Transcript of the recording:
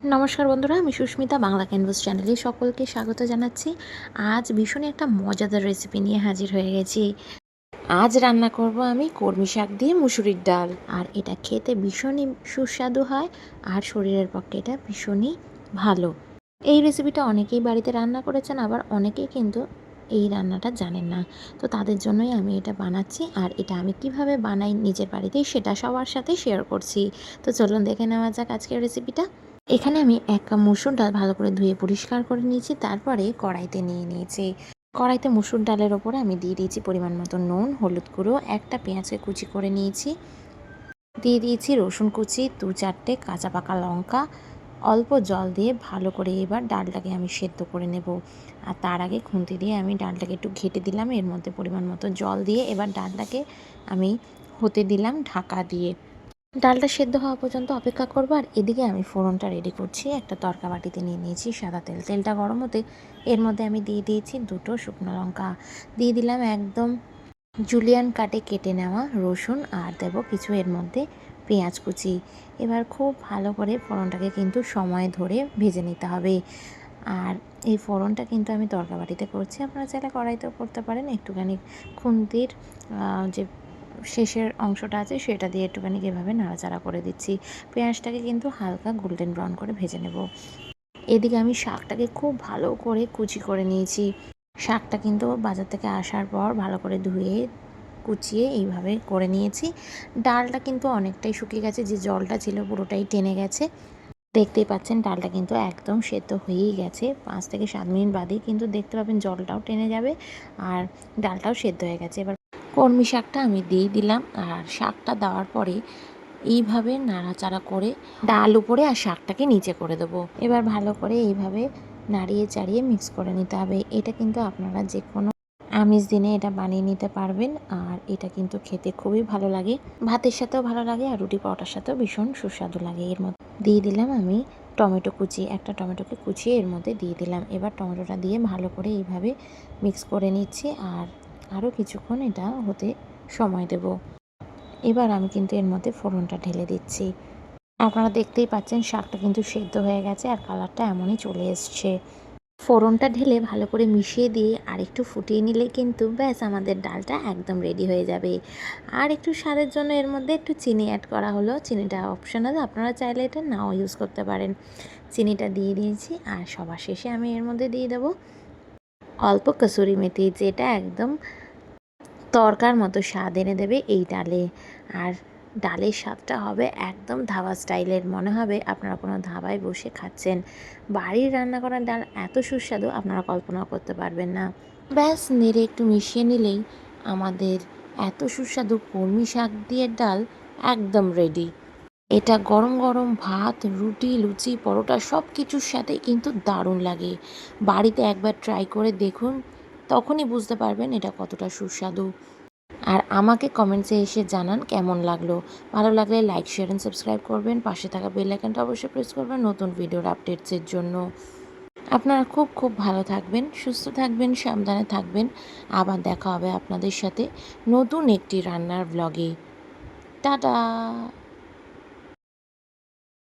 নমস্কার বন্ধুরা, আমি সুস্মিতা, বাংলা ক্যানভাস চ্যানেলে সকলকে স্বাগত জানাচ্ছি। আজ ভীষণই একটা মজাদার রেসিপি নিয়ে হাজির হয়ে গেছি। আজ রান্না করব আমি কর্মী শাক দিয়ে মুসুরির ডাল। আর এটা খেতে ভীষণই সুস্বাদু হয় আর শরীরের পক্ষে এটা ভীষণই ভালো। এই রেসিপিটা অনেকেই বাড়িতে রান্না করেছেন, আবার অনেকেই কিন্তু এই রান্নাটা জানেন না। তো তাদের জন্যই আমি এটা বানাচ্ছি আর এটা আমি কীভাবে বানাই নিজের বাড়িতেই সেটা সবার সাথে শেয়ার করছি। তো চলুন দেখে নেওয়া যাক আজকের রেসিপিটা এখানে আমি এক কাপ মুসুর ডাল ভালো করে ধুয়ে পরিষ্কার করে নিয়েছি, তারপরে কড়াইতে নিয়ে নিয়েছি। কড়াইতে মুসুর ডালের ওপরে আমি দিয়ে দিয়েছি পরিমাণ মতো নুন, হলুদ গুঁড়ো, একটা পেঁয়াজকে কুচি করে নিয়েছি। দিয়ে দিয়েছি রসুন কুচি, দু চারটে কাঁচা পাকা লঙ্কা। অল্প জল দিয়ে ভালো করে এবার ডালটাকে আমি সেদ্ধ করে নেব। আর তার আগে খুন্তি দিয়ে আমি ডালটাকে একটু ঘেটে দিলাম, এর মধ্যে পরিমাণ মতো জল দিয়ে এবার ডালটাকে আমি হতে দিলাম ঢাকা দিয়ে। ডালটা সেদ্ধ হওয়া পর্যন্ত অপেক্ষা করব, আর এদিকে আমি ফোড়নটা রেডি করছি। একটা তরকা বাটিতে নিয়ে নিয়েছি, সাদা তেল। তেলটা গরম হতে এর মধ্যে আমি দিয়ে দিয়েছি দুটো শুকনো লঙ্কা। দিয়ে দিলাম একদম জুলিয়ান কাটে কেটে নেওয়া রসুন, আর দেব কিছু এর মধ্যে পেঁয়াজ কুচি। এবার খুব ভালো করে ফোড়নটাকে কিন্তু সময় ধরে ভেজে নিতে হবে। আর এই ফোড়নটা কিন্তু আমি তরকা বাটিতে করছি। আপনারা চাইলে কড়াইতেও করতে পারেন। একটুখানি খুন্তির যে শেষের অংশটা আছে, সেটা দিয়ে একটুখানি এভাবে নাড়াচাড়া করে দিচ্ছি। পেঁয়াজটাকে কিন্তু হালকা গোল্ডেন ব্রাউন করে ভেজে নেব। এদিকে আমি শাকটাকে খুব ভালো করে কুচি করে নিয়েছি। শাকটা কিন্তু বাজার থেকে আসার পর ভালো করে ধুয়ে, কুচিয়ে এইভাবে করে নিয়েছি। ডালটা কিন্তু অনেকটাই শুকিয়ে গেছে, যে জলটা ছিল পুরোটাই টেনে গেছে। দেখতেই পাচ্ছেন, ডালটা কিন্তু একদম সেদ্ধ হয়েই গেছে। পাঁচ থেকে সাত মিনিট বাদেই কিন্তু দেখতে পাবেন জলটাও টেনে যাবে আর ডালটাও সেদ্ধ হয়ে গেছে। এবার কর্মী শাকটা আমি দিয়ে দিলাম আর শাকটা দেওয়ার পরে এইভাবে নাড়াচাড়া করে ডাল উপরে আর শাকটাকে নিচে করে দেবো। এবার ভালো করে এইভাবে নাড়িয়ে চাড়িয়ে মিক্স করে নিতে হবে। এটা কিন্তু আপনারা যে কোনো আমিষ দিনে এটা বানিয়ে নিতে পারবেন আর এটা কিন্তু খেতে খুবই ভালো লাগে। ভাতের সাথেও ভালো লাগে আর রুটি পরোটার সাথেও ভীষণ সুস্বাদু লাগে। এর মধ্যে দিয়ে দিলাম আমি টমেটো কুচি, একটা টমেটোকে কুচিয়ে এর মধ্যে দিয়ে দিলাম। এবার টমেটোটা দিয়ে ভালো করে এইভাবে মিক্স করে নিচ্ছি আর আরও কিছুক্ষণ এটা হতে সময় দেব। এবার আমি কিন্তু এর মধ্যে ফোড়নটা ঢেলে দিচ্ছি। আপনারা দেখতেই পাচ্ছেন, শাকটা কিন্তু সেদ্ধ হয়ে গেছে আর কালারটা এমনই চলে এসছে। ফোড়নটা ঢেলে ভালো করে মিশিয়ে দিয়ে আর একটু ফুটিয়ে নিলে কিন্তু ব্যাস আমাদের ডালটা একদম রেডি হয়ে যাবে। আর একটু স্বাদের জন্য এর মধ্যে একটু চিনি অ্যাড করা হলো। চিনিটা অপশনাল আপনারা চাইলে এটা নাও ইউজ করতে পারেন। চিনিটা দিয়ে দিয়েছি আর সবার শেষে আমি এর মধ্যে দিয়ে দেবো অল্প কসুরি মেথি, যেটা একদম তরকার মতো স্বাদ এনে দেবে এই ডালে। আর ডালের স্বাদটা হবে একদম ধাবা স্টাইলের। মনে হবে আপনারা কোনো ধাবায় বসে খাচ্ছেন। বাড়ির রান্না করা ডাল এত সুস্বাদু, আপনারা কল্পনা করতে পারবেন না। ব্যাস, নেড়ে একটু মিশিয়ে নিলেই আমাদের এত সুস্বাদু কর্মী শাক দিয়ে ডাল একদম রেডি এটা গরম গরম ভাত, রুটি, লুচি, পরোটা সব কিছুর সাথে কিন্তু দারুণ লাগে। বাড়িতে একবার ট্রাই করে দেখুন। তখনই বুঝতে পারবেন এটা কতটা সুস্বাদু। আর আমাকে কমেন্টসে এসে জানান কেমন লাগল। ভালো লাগলে লাইক, শেয়ার অ্যান্ড সাবস্ক্রাইব করবেন। পাশে থাকা বেল আইকনটা অবশ্যই প্রেস করবেন নতুন ভিডিওর আপডেটসের জন্য। আপনারা খুব খুব ভালো থাকবেন, সুস্থ থাকবেন, সাবধানে থাকবেন। আবার দেখা হবে আপনাদের সাথে নতুন একটি রান্নার ব্লগে টাটা!